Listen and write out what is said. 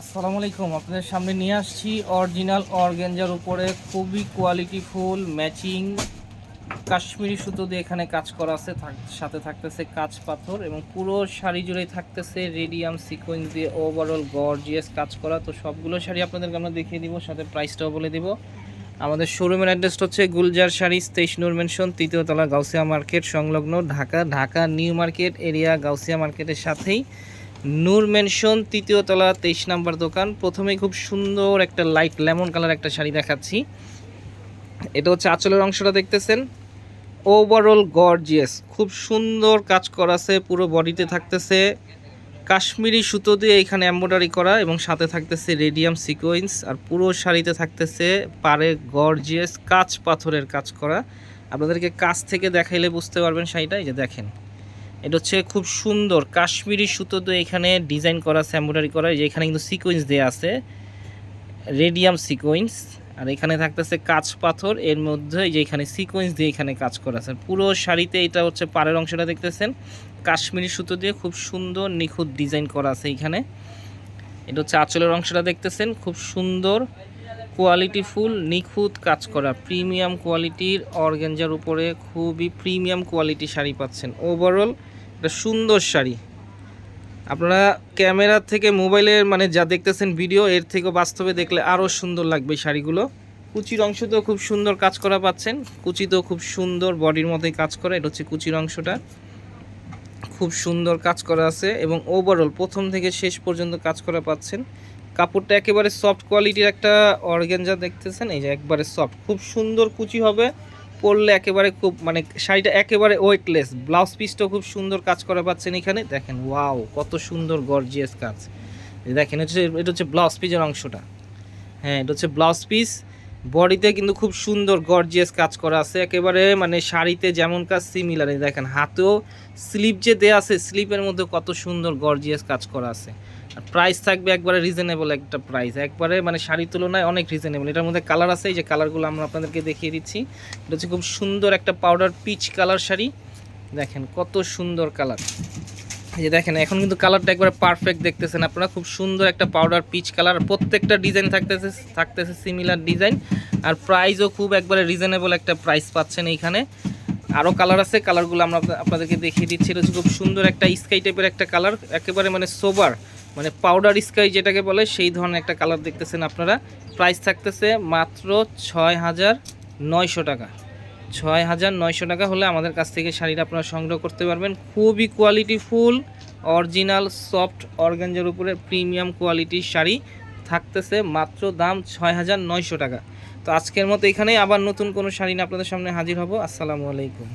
আসসালামু আলাইকুম, আপনাদের সামনে নিয়ে আসছি অরিজিনাল অর্গেঞ্জার উপরে খুবই কোয়ালিটি ফুল ম্যাচিং কাশ্মীরি সুতো দিয়ে এখানে কাজ করা আছে সাথে থাকতেছে কাঁচ পাথর এবং পুরো শাড়ি জুড়েই থাকতেছে রেডিয়াম সিকোয়েন্স দিয়ে ওভারঅল গর্জিয়াস কাজ করা। তো সবগুলো শাড়ি আপনাদেরকে আমরা দেখিয়ে দিব, সাথে প্রাইসটাও বলে দিব। আমাদের শোরুমের অ্যাড্রেসটা হচ্ছে গুলজার শাড়ি, তেইশ নূর মেনশন তৃতীয়তলা গাউসিয়া মার্কেট সংলগ্ন Dhaka Dhaka new market area Gausia মার্কেটের সাথেই। নূর মেনশন তৃতীয়তলা তেইশ নাম্বার দোকান। প্রথমে খুব সুন্দর একটা লাইট লেমন কালার একটা শাড়ি দেখাচ্ছি। এটা হচ্ছে আঁচলের অংশটা দেখতেছেন। ওভারঅল গর্জিয়াস খুব সুন্দর কাজ করা আছে পুরো বডিতে থাকতেছে। কাশ্মীরি সুতো দিয়ে এখানে এমব্রয়ডারি করা এবং সাথে থাকতেছে রেডিয়াম সিকোয়েন্স আর পুরো শাড়িতে থাকতেছে পারে গর্জিয়াস কাঁচ পাথরের কাজ করা। আপনাদেরকে কাছ থেকে দেখাইলে বুঝতে পারবেন শাড়িটা, এই যে দেখেন। এটা হচ্ছে খুব সুন্দর কাশ্মীরি সুতো দিয়ে এখানে ডিজাইন করা আছে এমব্রয়ডারি করা যে এখানে কিন্তু সিকোয়েন্স দেওয়া আছে। রেডিয়াম সিকোয়েন্স আর এখানে থাকতেছে কাঁচ পাথর, এর মধ্যে যে এখানে সিকোয়েন্স দিয়ে এখানে কাজ করা আছে। পুরো শাড়িতে এটা হচ্ছে পাড়ের অংশটা দেখতেছেন। কাশ্মীরি সুতো দিয়ে খুব সুন্দর নিখুঁত ডিজাইন করা আছে এখানে। এটা হচ্ছে আঁচলের অংশটা দেখতেছেন, খুব সুন্দর কোয়ালিটি ফুল নিখুঁত কাজ করা। প্রিমিয়াম কোয়ালিটির অর্গেঞ্জার উপরে খুবই প্রিমিয়াম কোয়ালিটি শাড়ি পাচ্ছেন। ওভারঅল একটা সুন্দর শাড়ি। আপনারা ক্যামেরা থেকে মোবাইলের মানে যা দেখতেছেন ভিডিও, এর থেকে বাস্তবে দেখলে আরও সুন্দর লাগবে শাড়িগুলো। কুচির অংশ তো খুব সুন্দর কাজ করা পাচ্ছেন। কুচি তো খুব সুন্দর বডির মতোই কাজ করা, এটা হচ্ছে কুচির অংশটা। খুব সুন্দর কাজ করা আছে এবং ওভারঅল প্রথম থেকে শেষ পর্যন্ত কাজ করা পাচ্ছেন। কাপড়টা একেবারে সফট কোয়ালিটির একটা অর্গেঞ্জা দেখতেছেন, এই যে একবারে সফট খুব সুন্দর কুচি হবে। পরলে একেবারে খুব মানে শাড়িটা একেবারে ওয়েটলেস ব্লাউজ পিসটাও খুব সুন্দর কাজ করা পাচ্ছেন এখানে। দেখেন ওয়াও কত সুন্দর গর্জিয়াস কাজ। দেখেন হচ্ছে, এটা হচ্ছে ব্লাউজ পিসের অংশটা। হ্যাঁ এটা হচ্ছে ব্লাউজ পিস বডিতে কিন্তু খুব সুন্দর গর্জিয়াস কাজ করা আছে। একেবারে মানে শাড়িতে যেমন কাজ সিমিলার দেখেন, হাতেও স্লিপ যে দেয়া আছে স্লিপের মধ্যে কত সুন্দর গর্জিয়াস কাজ করা আছে। প্রাইস থাকবে একবারে রিজনেবল একটা প্রাইস একবারে মানে শাড়ির তুলনায় অনেক রিজনেবল এটার মধ্যে কালার আছে, এই যে কালারগুলো আমরা আপনাদেরকে দেখিয়ে দিচ্ছি। এটা হচ্ছে খুব সুন্দর একটা পাউডার পিচ কালার শাড়ি। দেখেন কত সুন্দর কালার এই যে দেখেন, এখন কিন্তু কালারটা একবারে পারফেক্ট দেখতেছেন আপনারা। খুব সুন্দর একটা পাউডার পিচ কালার প্রত্যেকটা ডিজাইন থাকতেছে থাকতেছে সিমিলার ডিজাইন আর প্রাইসও খুব একবারে রিজনেবল একটা প্রাইস পাচ্ছেন এইখানে। আরও কালার আছে কালারগুলো আমরা আপনাদেরকে দেখিয়ে দিচ্ছি। এটা হচ্ছে খুব সুন্দর একটা স্কাই টাইপের একটা কালার একেবারে মানে সোবার মানে পাউডার স্কাই যেটাকে বলে, সেই ধরনের একটা কালার দেখতেছেন আপনারা। প্রাইস থাকতেছে মাত্র ছয় হাজার নয়শো টাকা। ছয় হাজার নয়শো টাকা হলে আমাদের কাছ থেকে শাড়িটা আপনারা সংগ্রহ করতে পারবেন। খুবই কোয়ালিটি ফুল অরিজিনাল সফট অর্গানজার উপরে প্রিমিয়াম কোয়ালিটির শাড়ি থাকতেছে মাত্র দাম ছয় হাজার নয়শো টাকা। তো আজকের মতো এখানেই আবার নতুন কোনো শাড়ি নিয়ে আপনাদের সামনে হাজির হব। আসসালামু আলাইকুম।